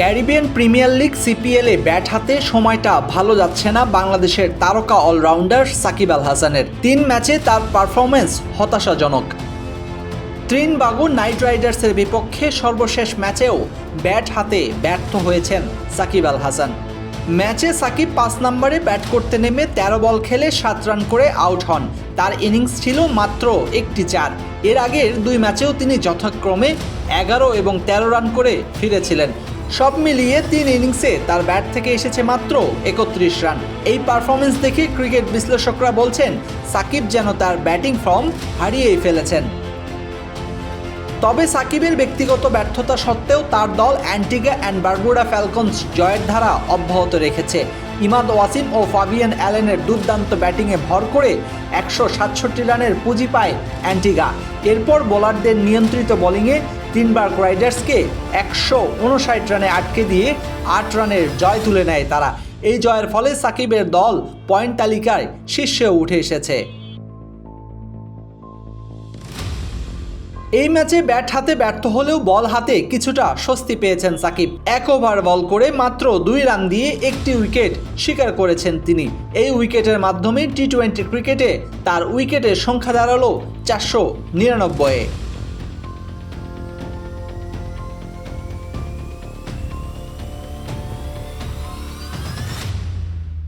Caribbean premier league সিপিএলে bat হাতে সময়টা ভালো যাচ্ছে না বাংলাদেশের তারকা অলরাউন্ডার সাকিব আল হাসানের। তিন ম্যাচে তার পারফরমেন্স হতাশাজনক। ত্রিনবাগু নাইট রাইডার্সের বিপক্ষে সর্বশেষ ম্যাচেও ব্যাট হাতে ব্যর্থ হয়েছেন সাকিব আল হাসান। ম্যাচে সাকিব পাঁচ নম্বরে ব্যাট করতে নেমে তেরো বল খেলে সাত রান করে আউট হন। তার ইনিংস ছিল মাত্র একটি চার। এর আগের দুই ম্যাচেও তিনি যথাক্রমে এগারো এবং তেরো রান করে ফিরেছিলেন। সব মিলিয়ে তিন ইনিংসে তার ব্যাট থেকে এসেছে মাত্র একত্রিশ রান। এই পারফরমেন্স দেখে ক্রিকেট বিশ্লেষকরা বলছেন, সাকিব যেন তার ব্যাটিং ফর্ম হারিয়েই ফেলেছেন। তবে সাকিবের ব্যক্তিগত ব্যর্থতা সত্ত্বেও তার দল অ্যান্টিগা অ্যান্ড বারবুডা ফ্যালকনস জয়ের ধারা অব্যাহত রেখেছে। ইমাদ ওয়াসিম ও ফাবিয়ান অ্যালেনের দুর্দান্ত ব্যাটিংয়ে ভর করে একশো সাতষট্টি রানের পুঁজি পায় অ্যান্টিগা। এরপর বোলারদের নিয়ন্ত্রিত বোলিংয়ে তিনবার রাইডার্সকে একশো উনষাট রানে আটকে দিয়ে আট রানের জয় তুলে নেয় তারা। এই জয়ের ফলে সাকিবের দল পয়েন্ট তালিকায় শীর্ষে উঠে এসেছে। এই ম্যাচে ব্যাট হাতে ব্যর্থ হলেও বল হাতে কিছুটা স্বস্তি পেয়েছেন সাকিব। এক ওভার বল করে মাত্র দুই রান দিয়ে একটি উইকেট শিকার করেছেন তিনি। এই উইকেটের মাধ্যমে টি টোয়েন্টি ক্রিকেটে তার উইকেটের সংখ্যা দাঁড়াল চারশো নিরানব্বই